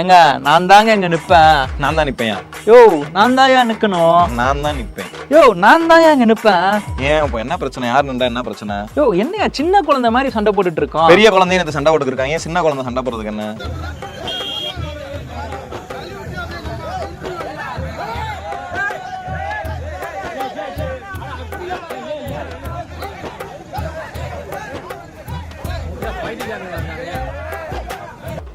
ஏங்க நான் தாங்க இங்க நிப்பேன். நான் தான் நிப்பேன் யோ நான் தான் ஏன் நிக்கணும்? நான் தான் நிப்பேன். யோ நான் தான் இங்க நிப்பேன்? ஏன் இப்போ என்ன பிரச்சனை? யார் நின்றா என்ன பிரச்சனை? யோ என்னையா சின்ன குழந்தை மாதிரி சண்டை போட்டுட்டு இருக்கோம்? பெரிய குழந்தைய சண்டை போட்டுருக்காங்க ஏன் சின்ன குழந்தை சண்டை போடுறதுக்கு என்ன?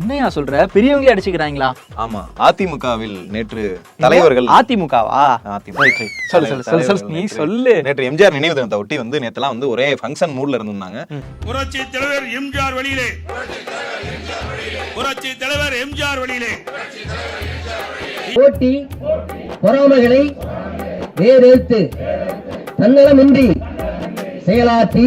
என்னையா சொல்ற? பெரியவங்களே அடிச்சுக்கிறாங்களா? ஆமா அதிமுகவில் நேற்று தலைவர்கள் அதிமுகவா? அதிமுக. சொல்லு சொல்லு சொல்லு சொல்லு. நீ சொல்லு. நேற்று எம்ஜிஆர் நினைவு தினத்தை ஒட்டி வந்து நேத்தெல்லாம் வந்து ஒரே ஃபங்க்ஷன் மூட்ல இருந்திருந்தாங்க. புரட்சி தலைவர் எம்ஜிஆர் வழியிலே. புரட்சி தலைவர் எம்ஜிஆர் வழியிலே. போட்டி பொறாமைகளை வேறெடுத்து தன்னலமின்றி செயலாற்றி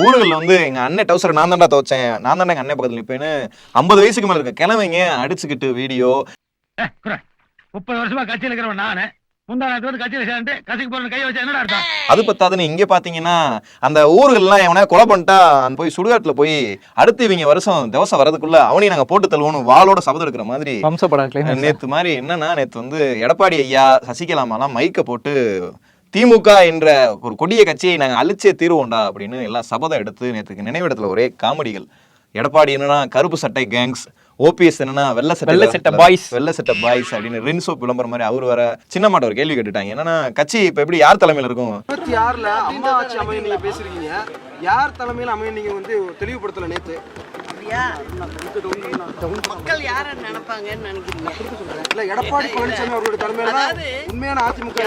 ஊர்கள்ல வந்து எங்க அண்ணன் டவுசர் நான் தான்டா துவச்சேன். நான் தான்டா எங்க அண்ணன் பக்கத்துல நிப்பேன்னு ஐம்பது வயசுக்கு மேல இருக்க கிழமைங்க அடிச்சுக்கிட்டு வீடியோ. முப்பது வருஷமா கட்சியில் இருக்கிறவன் நானு. அது பத்தாதுன்னு இங்க பாத்தீங்கன்னா அந்த ஊர்கள்லாம் எவனா கொலை பண்ணிட்டா போய் சுடுகாட்டுல போய் அடுத்து இவங்க வருஷம் திவசம் வரதுக்குள்ள அவனையும் நாங்க போட்டு தள்ளுவோம் வாளோட சபதம் எடுக்கிற மாதிரி நேத்து மாதிரி என்னன்னா நேத்து வந்து எடப்பாடி ஐயா சசிகலாமாலாம் மைக்க போட்டு திமுக என்ற ஒரு கொடிய கட்சியை நாங்க அழிச்சே தீருவோம்டா அப்படின்னு எல்லாம் சபதம் எடுத்து நேத்துக்கு நினைவிடத்துல ஒரே காமெடிகள். எடப்பாடி என்னன்னா கருப்பு சட்டை கேங்ஸ் ஓபிஎஸ் என்னன்னா வெள்ள சட்டை வெள்ளை சட்டை boys. வெள்ள சட்டை பாய்ஸ் அப்படின்னு ரின்சோ விளம்பரம் மாதிரி அவர் வர சின்ன மாட்ட ஒரு கேள்வி கேட்டுட்டாங்க. என்னன்னா கட்சி இப்ப எப்படி யார் தலைமையில இருக்கும்? இருபத்தி ஆறுல அம்மா ஆட்சி நீங்க பேசுறீங்க யார் தலைமையில அமையும் நீங்க வந்து தெளிவுபடுத்தல நேத்து? மக்கள் யார நினைப்பாங்கன்னு நினைக்கிறீங்க? இல்ல எடப்பாடி பழனிசாமி தலைமையில உண்மையான அதிமுக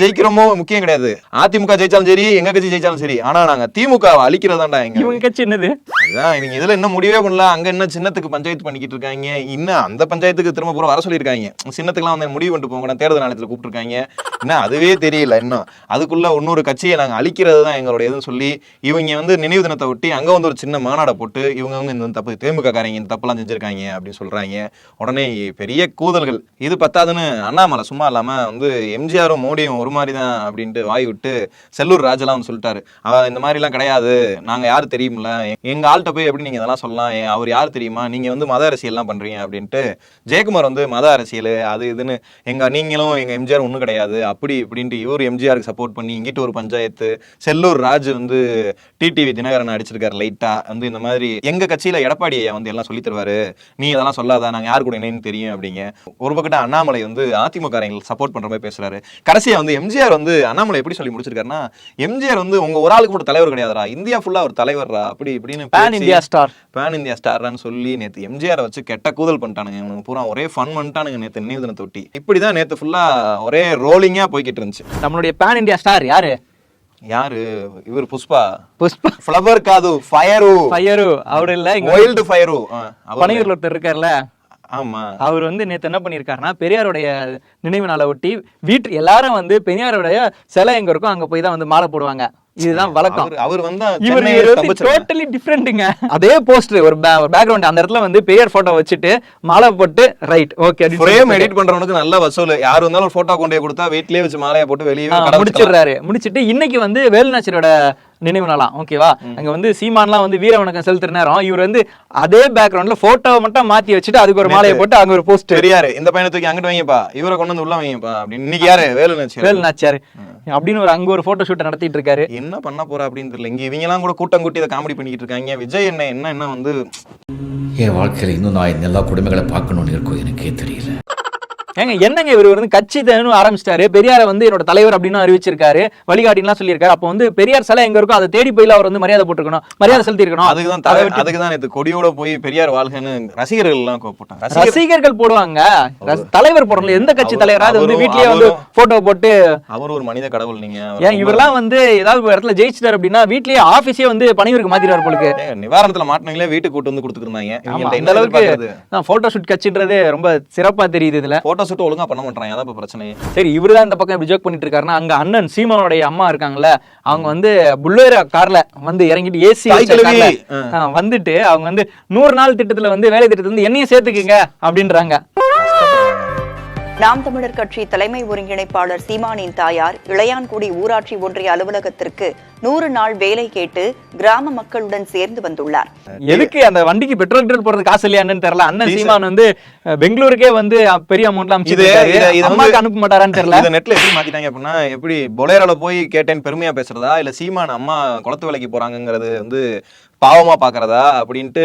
ஜெயிக்கிறோமோ முக்கியம் கிடையாது. அதிமுக ஜெயிச்சாலும் சரி எங்க கட்சி ஜெயிச்சாலும் சரி. ஆனா நாங்க திமுக அழிக்கிறதாண்டா எங்க இவங்க கட்சி என்னது? அதான் இவங்க இதுல என்ன முடிவே பண்ணல. அங்க என்ன சின்னத்துக்கு பஞ்சாயத்து பண்ணிக்கிட்டு இருக்காங்க? இன்னும் அந்த பஞ்சாயத்துக்கு திரும்ப பூரா வர சொல்லியிருக்காங்க. சின்னத்துக்குலாம் வந்து முடிவு பண்ணிட்டு போங்க தேர்தல் ஆணையத்துல கூப்பிட்டுருக்காங்க. என்ன அதுவே தெரியல இன்னும். அதுக்குள்ள இன்னொரு கட்சியை நாங்க அழிக்கிறது தான் எங்களுடையதுன்னு இதுன்னு சொல்லி இவங்க வந்து நினைவு தினத்தை ஒட்டி அங்கே வந்து ஒரு சின்ன மாநாடை போட்டு இவங்க வந்து இந்த தப்பு தேமுக காரங்க இந்த தப்புலாம் செஞ்சுருக்காங்க அப்படின்னு சொல்கிறாங்க உடனே பெரிய கூதல்கள் இது பத்தாதுன்னு அண்ணாமலை சும்மா இல்லாமல் வந்து எம்ஜிஆரும் மோடியும் ஒரு மாதிரி தான் அப்படின்ட்டு வாய் விட்டு செல்லூர் ராஜெல்லாம் வந்து சொல்லிட்டாரு. அவன் இந்த மாதிரிலாம் கிடையாது. நாங்கள் யார் தெரியுமில்ல. எங்கள் ஆள்கிட்ட போய் எப்படி நீங்கள் இதெல்லாம் சொல்லலாம்? அவர் யார் தெரியுமா? நீங்கள் வந்து மத அரசியல்லாம் பண்ணுறீங்க அப்படின்ட்டு ஜெயக்குமார் வந்து மத அரசியல் அது இதுன்னு எங்கள் நீங்களும் எங்கள் எம்ஜிஆர் ஒன்றும் கிடையாது. அப்படி இப்படின்ட்டு இவர் எம்ஜிஆருக்கு சப்போர்ட் பண்ணி இங்கிட்டு ஒரு பஞ்சாயத்து செல்லூர் ராஜ் வந்து டிடிவி தினகரன் அடிச்சிருக்காரு லைட்டா வந்து இந்த மாதிரி எங்க கட்சியில எடப்பாடி ஐயா வந்து எல்லாம் சொல்லி தருவாரு. நீ இதெல்லாம் சொல்லாத நாங்க யார் கூட என்னன்னு தெரியும் அப்படிங்க. ஒரு பக்கத்து அண்ணாமலை வந்து அதிமுக சப்போர்ட் பண்ற மாதிரி பேசுறாரு. கடைசியா வந்து எம்ஜிஆர் வந்து அண்ணாமலை எப்படி சொல்லி முடிச்சிருக்காருன்னா எம்ஜிஆர் வந்து உங்க ஒரு ஆளுக்கு மட்டும் தலைவர் கிடையாதுடா இந்தியா ஃபுல்லா ஒரு தலைவர்ரா அப்படி இப்படின்னு pan India star pan India ஸ்டார்னு சொல்லி நேத்து எம்ஜிஆர் வச்சு கெட்ட கூதல் பண்ணிட்டானுங்க. இவனுக்கு பூரா ஒரே ஃபன் பண்ணிட்டானுங்க நேத்து நினைவு தினத்தை ஒட்டி இப்படிதான் நேத்து ஃபுல்லா ஒரே ரோலிங்கா போய்கிட்டு இருந்துச்சு. நம்மளுடைய பேன் இந்தியா ஸ்டார் யாரு? யாரு? இவர் புஷ்பா. புஷ்பா. ஃப்ளவர் காது ஃபயரு ஃபயரு அவர் இல்ல வைல்டு ஃபயரு பனையூர்ல ஒருத்தர் இருக்கார்ல. ஆமா. அவர் வந்து நேத்து என்ன பண்ணியிருக்காருன்னா பெரியாருடைய நினைவு நாளை ஒட்டி வீட்டு எல்லாரும் வந்து பெரியாருடைய சிலை எங்க இருக்கோ அங்க போய் தான் வந்து மாலை போடுவாங்க. இதுதான் வழக்கம். அவர் அவர் வந்தா இவர். டோட்டலி டிஃப்ரெண்ட்டுங்க அதே போஸ்டர் ஒரு பேக்ரவுண்ட் அந்த இடத்துல வந்து பெரியார் போட்டோ வச்சுட்டு மாலை போட்டு ரைட் ஓகே ஃப்ரேம் எடிட் பண்றவனுக்கு நல்ல வசூல். யார் வந்தாலும் போட்டோ கொண்டு கொடுத்தா வீட்லயே வச்சு மாலையை போட்டு வெளியே. முடிச்சிடுறாரு. முடிச்சிட்டு இன்னைக்கு வந்து வேலுநாச்சியரோட நினைவு நாளாம் ஓகேவா அங்க வந்து சீமான்லாம் வந்து வீர வணக்கம் செலுத்துற நேரம். இவர் வந்து அதே பேக்ரவுண்ட்ல போட்டோவை மட்டும் மாத்தி வச்சுட்டு அதுக்கு ஒரு மாலையை போட்டு அங்க ஒரு போஸ்ட் பெரியாரு இந்த பையனை தூக்கி அங்கிட்டு வைங்கப்பா இவரை கொண்டு வந்து உள்ள வைங்கப்பா அப்படின்னு. இன்னைக்கு யாரு? வேலு நினைச்சு வேலுநாச்சியார் அப்படின்னு ஒரு அங்க ஒரு போட்டோ ஷூட் நடத்திட்டு இருக்காரு. என்ன பண்ண போறா அப்படின்னு தெரியல. இங்க இவங்க எல்லாம் கூட கூட்டம் கூட்டி இதை காமெடி பண்ணிக்கிட்டு இருக்காங்க. விஜய் என்ன என்ன என்ன வந்து என் வாழ்க்கையில் இன்னும் நான் இந்த எல்லா குடும்பங்களை பார்க்கணும்னு இருக்கோ எனக்கே தெரியல. ஏங்க என்னங்க இவர் வந்து கட்சி தன்னு ஆரம்பிச்சிட்டாரு? பெரியாரை வந்து என்னோட தலைவர் அப்படின்னு அறிவிச்சிருக்காரு. வழிகாட்டின்லாம் சொல்லியிருக்காரு. அப்போ வந்து பெரியார் சிலை எங்க இருக்கோ அதை தேடி போயில அவர் வந்து மரியாதை போட்டுருக்கணும். மரியாதை செலுத்தி இருக்கணும். அதுக்குதான் தலை அதுக்கு தான் நேத்து கொடியோட போய் பெரியார் வாழ்கன்னு ரசிகர்கள் எல்லாம் ரசிகர் ரசிகர்கள் போடுவாங்க. தலைவர் போடணும். எந்த கட்சி அவரும்- தலைவராது வந்து வீட்லயே வந்து போட்டோ போட்டு அவர் ஒரு மனித கடவுள் நீங்க. ஏன் இவரெல்லாம் வந்து ஏதாவது ஒரு இடத்துல ஜெயிச்சிட்டாரு அப்படின்னா வீட்லயே ஆபீஸே வந்து பணியூருக்கு மாத்திடுவாரு போலுக்கு நிவாரணத்துல மாட்டினீங்களே வீட்டுக்கு கூட்டு வந்து கொடுத்துருந்தாங்க அந்த அளவுக்கு போட்டோ ஷூட் கட்சின்றது ரொம்ப சிறப்பா தெரியுது இதுல. போட்டோ ஷூட் ஒழுங்கா பண்ண மாட்டாங்க அதான் இப்ப பிரச்சனை சரி இவருதான் இந்த பக்கம் இப்படி ஜோக் பண்ணிட்டு இருக்காருன்னா அங்க அண்ணன் சீமானுடைய அம்மா இருக்காங்கல்ல அவங்க வந்து புல்லோரா கார்ல வந்து இறங்கிட்டு ஏசி. வந்துட்டு அவங்க வந்து நூறு நாள் திட்டத்துல வந்து வேலை திட்டத்துல வந்து என்னையும் சேர்த்துக்குங்க அப்படின்றாங்க. நாம் தமிழர் கட்சி தலைமை ஒருங்கிணைப்பாளர் சீமானின் தாயார் இளையான்குடி ஊராட்சி ஒன்றிய அலுவலகத்திற்கு நூறு நாள் வேலை கேட்டு கிராம மக்களுடன் சேர்ந்து வந்துள்ளார். எதுக்கு அந்த வண்டிக்கு பெட்ரோல் கிட்ரோல் போறது காசு இல்லையான்னு தெரியல. அண்ணன். சீமான் வந்து பெங்களூருக்கே வந்து பெரிய அமௌண்ட்லாம் இது அமைச்சு அனுப்ப மாட்டாரான்னு தெரியல. இதை நெட்ல எப்படி மாத்திட்டாங்க அப்படின்னா எப்படி பொலேரோல போய் கேட்டேன் பெருமையா பேசுறதா இல்ல சீமான் அம்மா குளத்து வேலைக்கு போறாங்கங்கிறது வந்து பாவமா பாக்குறதா அப்படின்ட்டு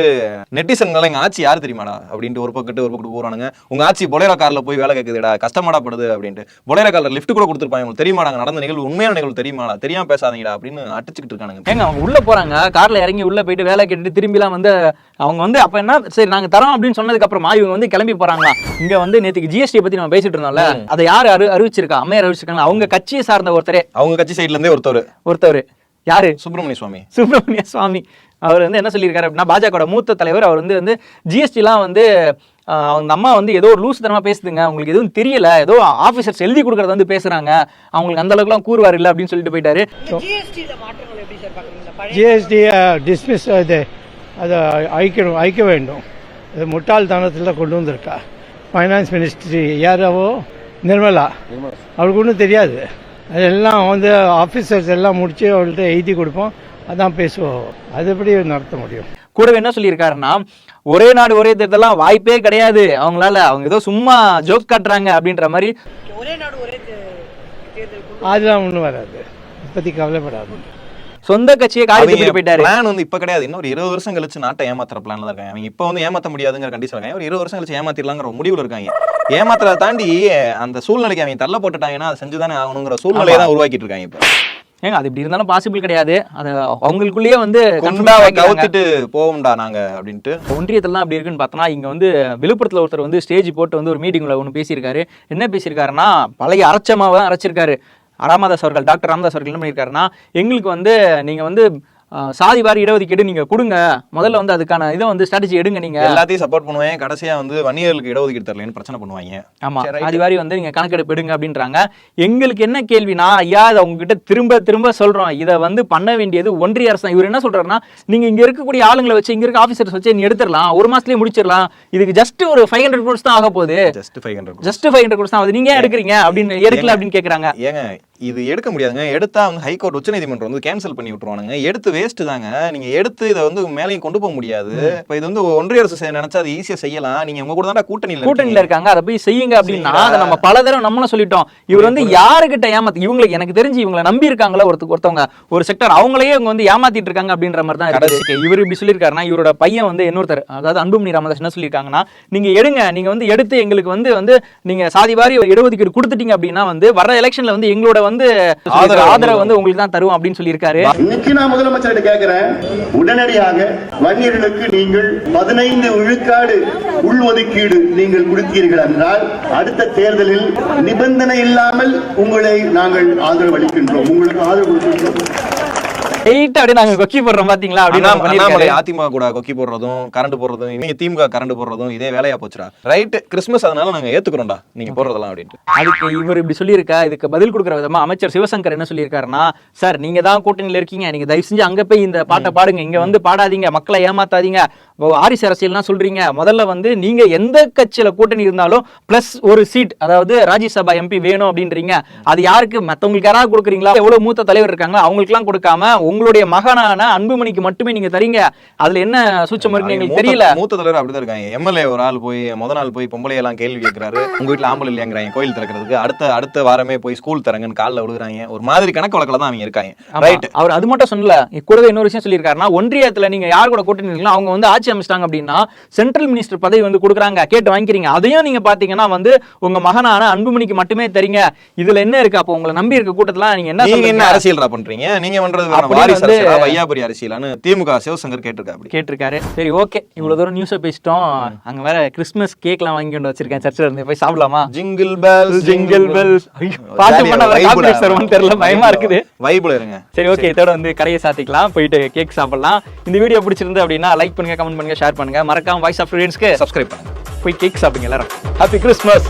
நெட்டிசன்கள் எங்க ஆட்சி யாரு தெரியுமாடா அப்படின்ட்டு ஒரு பக்கத்து ஒரு பக்கத்து போறானுங்க. உங்க ஆட்சி பொலேரோ கார்ல போய் வேலை கேக்குதுடா கஷ்டமாடா படுது அப்படின்ட்டு. பொலேரோ கார்ல லிஃப்ட் கூட கொடுத்துருப்பாங்க. உங்களுக்கு தெரியுமாடா நடந்த நிகழ்வு உண்மையான நிகழ்வு தெரியுமாடா? தெரியாம பேசாதீங்கடா அப்படின்னு அடிச்சுக்கிட்டு இருக்கானுங்க ஏங்க அவங்க உள்ள போறாங்க. கார்ல இறங்கி உள்ள போயிட்டு வேலை கேட்டுட்டு திரும்பிலாம் வந்து அவங்க வந்து அப்ப என்ன சரி நாங்க தரோம் அப்படின்னு சொன்னதுக்கு அப்புறமா இவங்க வந்து கிளம்பி போறாங்களா? இங்க வந்து நேத்துக்கு ஜிஎஸ்டி பத்தி நம்ம பேசிட்டு இருந்தோம்ல. அதை யாரு அறி அறிவிச்சிருக்கா? அம்மையார் அறிவிச்சிருக்காங்க அவங்க கட்சியை சார்ந்த ஒருத்தரே. அவங்க கட்சி சைடுல இருந்தே ஒருத்தர் ஒருத்தவர். யாரு? சுப்பிரமணிய சுவாமி. சுப்பிரமணிய சுவாமி. அவர் வந்து என்ன சொல்லியிருக்காரு அப்படின்னா பாஜகவோட மூத்த தலைவர் அவர் வந்து வந்து ஜிஎஸ்டிலாம் வந்து அவங்க அம்மா வந்து ஏதோ ஒரு லூஸ் தரமா பேசுதுங்க. உங்களுக்கு எதுவும் தெரியல. ஏதோ ஆஃபீஸர்ஸ் எழுதி கொடுக்கறத வந்து பேசுறாங்க. அவங்களுக்கு அந்த அளவுக்குலாம் கூறுவார் இல்லை அப்படின்னு சொல்லிட்டு போயிட்டாரு. ஜிஎஸ்டியில மாற்றங்கள் எப்படி சார் பாக்குறீங்க பழைய ஜிஎஸ்டி டிஸ்மிஸ் இது அதை அழிக்கணும் அழிக்க வேண்டும். இது முட்டாள்தனத்தில் கொண்டு வந்திருக்கா. ஃபைனான்ஸ் மினிஸ்ட்ரி யாராவோ? நிர்மலா. அவளுக்கு ஒன்றும் தெரியாது. அதெல்லாம் வந்து ஆஃபீஸர்ஸ் எல்லாம் முடிச்சு அவள்கிட்ட எழுதி கொடுப்போம். அதான் பேசுவோம். அது எப்படி நடத்த முடியும்? கூடவே என்ன சொல்லியிருக்காருன்னா ஒரே நாடு ஒரே தேர்தலாம் வாய்ப்பே கிடையாது. அவங்களால அவங்க ஏதோ சும்மா ஜோக் காட்டுறாங்க அப்படின்ற மாதிரி. ஒரே நாடு ஒரே அதெல்லாம் ஒன்றும் வராது. பற்றி கவலைப்படாது சொந்த கட்சியை துப்பிட்டு போயிட்டாரு. பிளான் வந்து இப்ப கிடையாது. இன்னொரு இருபது வருஷம் கழிச்சு நாட்டை ஏமாத்துற பிளான்ல தான் இருக்காங்க. அவங்க இப்ப வந்து ஏமாத்த முடியாதுங்கிற கண்டிஷன் இருக்காங்க. ஒரு இருபது வருஷம் கழிச்சு ஏமாத்திடலாங்கிற ஒரு முடிவுல இருக்காங்க. ஏமாத்துறத தாண்டி அந்த சூழ்நிலைக்கு அவங்க தள்ள போட்டுட்டாங்கன்னா அதை செஞ்சுதானே ஆகணுங்கிற சூழ்நிலையை தான் உருவாக்கிட்டு இருக்காங்க இப்ப. ஏங்க அது இப்படி இருந்தாலும் பாசிபிள் கிடையாது. அது அவங்களுக்குள்ளேயே வந்து கவுத்துட்டு போவோம்டா நாங்க அப்படின்ட்டு. ஒன்றியத்தெல்லாம் அப்படி இருக்குன்னு பார்த்தோன்னா இங்க வந்து விழுப்புரத்துல ஒருத்தர் வந்து ஸ்டேஜ் போட்டு வந்து ஒரு மீட்டிங்ல ஒன்று பேசியிருக்காரு. என்ன பேசியிருக்காருன்னா பழைய அரைச்சமாவை அரைச்சிருக்காரு. ராமதாஸ் அவர்கள் டாக்டர் ராமதாஸ் அவர்கள் என்ன பண்ணியிருக்காருன்னா எங்களுக்கு வந்து நீங்கள் வந்து சாதி வாரி இடஒதுக்கீடு நீங்க கொடுங்க. முதல்ல வந்து அதுக்கான இதை வந்து ஸ்ட்ராட்டஜி எடுங்க நீங்க. எல்லாத்தையும் சப்போர்ட் பண்ணுவேன். கடைசியா வந்து வன்னியர்களுக்கு இடஒதுக்கீடு தரலன்னு பிரச்சனை பண்ணுவாங்க. ஆமா. சாதி வாரி வந்து நீங்க கணக்கெடுப்பு எடுங்க அப்படின்றாங்க. எங்களுக்கு என்ன கேள்வினா ஐயா இதை உங்ககிட்ட திரும்ப திரும்ப சொல்றோம். இதை வந்து பண்ண வேண்டியது ஒன்றிய அரசு. இவர் என்ன சொல்றாருன்னா நீங்க இங்க இருக்கக்கூடிய ஆளுங்களை வச்சு இங்க இருக்க ஆபீசர்ஸ் வச்சு நீ எடுத்துடலாம். ஒரு மாசத்துலயே முடிச்சிடலாம். இதுக்கு ஜஸ்ட் ஒரு ஃபைவ் ஹண்ட்ரட் க்ரோஸ் தான் ஆக போகுது. Just five hundred just five hundred crores தான் ஆகுது. நீங்க எடுக்கிறீங்க? அப்படின்னு எடுக்கல அப்படின்னு கேக்குறாங்க. ஏங்க இது எடுக்க முடியாதுங்க. எடுத்தா வந்து ஹைகோர்ட் உச்சநீதிமன்றம் வந்து கேன்சல் பண்ணி விட்டுருவானுங்க. எடுத்து வேஸ்ட் தாங்க. நீங்க எடுத்து இதை வந்து மேலையும் கொண்டு போக முடியாது. இப்ப இது வந்து ஒன்றிய அரசு நினைச்சா அது ஈஸியா செய்யலாம். நீங்க உங்க கூட தான் கூட்டணியில கூட்டணியில இருக்காங்க. அதை போய் செய்யுங்க அப்படின்னா. அதை நம்ம பல தடவை நம்மளும் சொல்லிட்டோம். இவர் வந்து யாருகிட்ட ஏமாத்தி இவங்களுக்கு எனக்கு தெரிஞ்சு இவங்களை நம்பி இருக்காங்களா ஒருத்தர் ஒருத்தவங்க ஒரு செக்டர் அவங்களையே இவங்க வந்து ஏமாத்திட்டு இருக்காங்க அப்படின்ற மாதிரி தான் இவர் இப்படி சொல்லியிருக்காருன்னா இவரோட பையன் வந்து இன்னொருத்தர் அதாவது அன்புமணி ராமதாஸ் என்ன சொல்லியிருக்காங்கன்னா நீங்க எடுங்க. நீங்க வந்து எடுத்து எங்களுக்கு வந்து வந்து நீங்க சாதி வாரி இடஒதுக்கீடு கொடுத்துட்டீங்க அப்படின்னா வந்து வர எலெக்ஷன்ல வந்து எங்களோட வந்து ஆதரவு ஆதரவு வந்து உங்களுக்கு தான் தருவோம் அப்படின்னு சொல்லியிருக்காரு. இன்னைக்கு நான் முதலமைச்சர்கிட்ட கேட்கிறேன் உடனடியாக வன்னியர்களுக்கு நீங்கள் பதினைந்து விழுக்காடு உள்ஒதுக்கீடு நீங்கள் கொடுத்தீர்கள் என்றால் அடுத்த தேர்தலில் நிபந்தனை இல்லாமல் உங்களை நாங்கள் ஆதரவு அளிக்கின்றோம் உங்களுக்கு ஆதரவு கொடுக்கின்றோம். ரைட் அப்படியே நாங்க கொக்கி போடுறோம் பாத்தீங்களா? அப்படின்னு அதிமுக கூட கொக்கி போடுறதும் கரண்ட் போடுறதும் நீங்க திமுக கரண்ட் போடுறதும் இதே வேலையா போச்சுடா. ரைட் கிறிஸ்மஸ் அதனால நாங்க ஏத்துக்கிறோம்டா. நீங்க போடுறதெல்லாம் அப்படின்ட்டு. அதுக்கு இவர் இப்படி சொல்லியிருக்கா? இதுக்கு பதில் கொடுக்குற விதமா அமைச்சர் சிவசங்கர் என்ன சொல்லியிருக்காருன்னா சார் நீங்க தான் கூட்டணியில இருக்கீங்க. நீங்க தயவு செஞ்சு அங்க போய் இந்த பாட்டை பாடுங்க. இங்க வந்து பாடாதீங்க. மக்களை ஏமாத்தாதீங்க. வாரிசு அரசியல்னா சொல்றீங்க. முதல்ல வந்து நீங்க எந்த கட்சியில கூட்டணி இருந்தாலும் பிளஸ் ஒரு சீட் அதாவது ராஜ்யசபா எம்பி வேணும் அப்படின்றீங்க. அது யாருக்கு? மத்தவங்களுக்கு யாராவது கொடுக்குறீங்களா? எவ்வளவு மூத்த தலைவர் இருக்காங்களோ அவங்களுக்குலாம் கொடுக்காம உங்களுடைய மகனான அன்புமணிக்கு மட்டுமே நீங்க தரீங்க. அதுல என்ன சூச்சம் இருக்குன்னு எங்களுக்கு தெரியல. மூத்த தலைவர் அப்படிதான் இருக்காங்க. எம்எல்ஏ ஒரு ஆள் போய் முத நாள் போய் பொம்பளை எல்லாம் கேள்வி கேட்கிறாரு உங்க வீட்டுல ஆம்பளை இல்லையாங்கிறாங்க கோயில் திறக்கிறதுக்கு. அடுத்த அடுத்த வாரமே போய் ஸ்கூல் தரங்கன்னு காலில் விழுகுறாங்க. ஒரு மாதிரி கணக்கு வழக்கில் தான் அவங்க இருக்காங்க. ரைட் அவர் அது மட்டும் சொல்லல. கூடவே இன்னொரு விஷயம் சொல்லியிருக்காருன்னா ஒன்றியத்துல நீங்க யார் கூட கூட்டணி இருக்கீங்களோ அவங்க வந்து ஆட்சி அமைச்சிட்டாங்க அப்படின்னா சென்ட்ரல் மினிஸ்டர் பதவி வந்து கொடுக்குறாங்க. கேட்டு வாங்கிக்கிறீங்க. அதையும் நீங்க பாத்தீங்கன்னா வந்து உங்க மகனான அன்புமணிக்கு மட்டுமே தரீங்க. இதுல என்ன இருக்கு? அப்போ உங்களை நம்பி இருக்க கூட்டத்துல நீங்க என்ன நீங்க என்ன? அரசியல்ரா பண்றீங்க? நீங்க பண்றது வந்து- அரசியலா வையாபுரி அரசியலான்னு திமுக சிவசங்கர் கேட்டிருக்கா அப்படி. கேட்டிருக்காரு. சரி ஓகே. இவ்வளவு தூரம் நியூஸை பேசிட்டோம். அங்க வேற கிறிஸ்மஸ் கேக்லாம் வாங்கி கொண்டு வச்சிருக்கேன். சர்ச்சில் இருந்து போய் சாப்பிடலாமா? ஜிங்கிள் பெல் ஜிங்கிள் பெல் பாட்டு பண்ண வர தெரியல பயமா இருக்குது. வைபிள் இருங்க. சரி ஓகே. இதோட வந்து கடையை சாத்திக்கலாம். போயிட்டு கேக் சாப்பிடலாம். இந்த வீடியோ பிடிச்சிருந்து அப்படின்னா லைக் பண்ணுங்க கமெண்ட் பண்ணுங்க ஷேர் பண்ணுங்க. மறக்காம வாய்ஸ் ஆஃப் ஸ்டூடெண்ட்ஸ்க்கு சப்ஸ்கிரைப் பண்ணுங்க. போய் கேக் சாப்பிடுங்க எல்லாரும். Happy Christmas